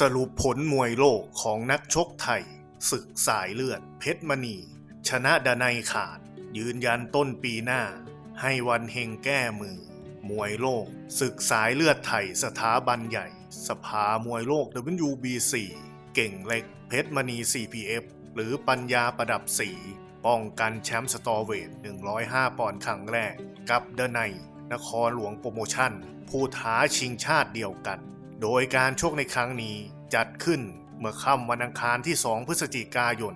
สรุปผลมวยโลกของนักชกไทย ศึกสายเลือด เพชรมณี ชนะดนัยขาด ยืนยันต้นปีหน้า ให้วันเฮงแก้มือ มวยโลก ศึกสายเลือดไทยสถาบันใหญ่ สภามวยโลก WBC เก่งเล็ก เพชรมณี CPF หรือปัญญาประดับสีป้องกันแชมป์สตอเวท 105 ปอนด์ครั้งแรก กับเดนัยนครหลวงโปรโมชั่น ผู้ท้าชิงชาติเดียวกัน โดยการชกในครั้งนี้จัดขึ้นเมื่อค่ำวันอังคารที่ 2 พฤศจิกายน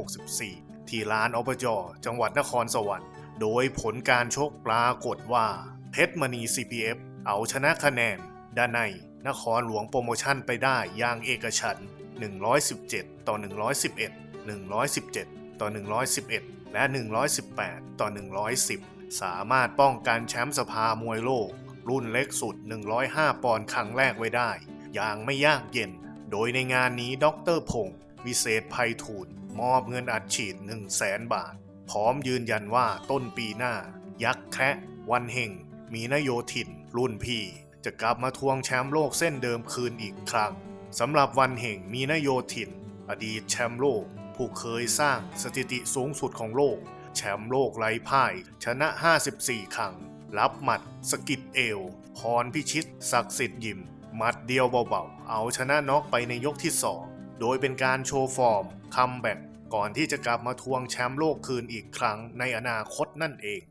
2564 ที่ลานอบจจังหวัดนครสวรรค์ โดยผลการชกปรากฏว่า เพชรมณี CPF เอาชนะคะแนนดานัยนครหลวงโปรโมชั่นไปได้อย่างเอกฉัน117 ต่อ 111 117 ต่อ 111 และ 118 ต่อ 110 สามารถป้องกันแชมป์สภามวยโลก รุ่นเล็กสุด 105 ปอนด์ครั้งแรกไว้ได้ อย่างไม่ยากเย็น โดยในงานนี้ดรพงศ์วิเศษภัยทูลมอบเงินอัดฉีด 1 0 0 0 0แบาท พร้อมยืนยันว่าต้นปีหน้า ยักษ์แคะวันเฮงมีนโยธิน รุ่นพี่ จะกลับมาทวงแชมป์โลกเส้นเดิมคืนอีกครั้งสำหรับวันเฮงมีนโยธิน อดีตแชมป์โลก ผู้เคยสร้างสถิติสูงสุดของโลก แชมป์โลกไร้พ่าย ชนะ 54 ครั้ง รับหมัดสกิดเอว พรพิชิตศักดิ์สิทธิ์ยิมหมัดเดียวเบาๆ เอาชนะน็อกไปในยกที่ 2 โดยเป็นการโชว์ฟอร์มคัมแบ็กก่อนที่จะกลับมาทวงแชมป์โลกคืนอีกครั้งในอนาคตนั่นเอง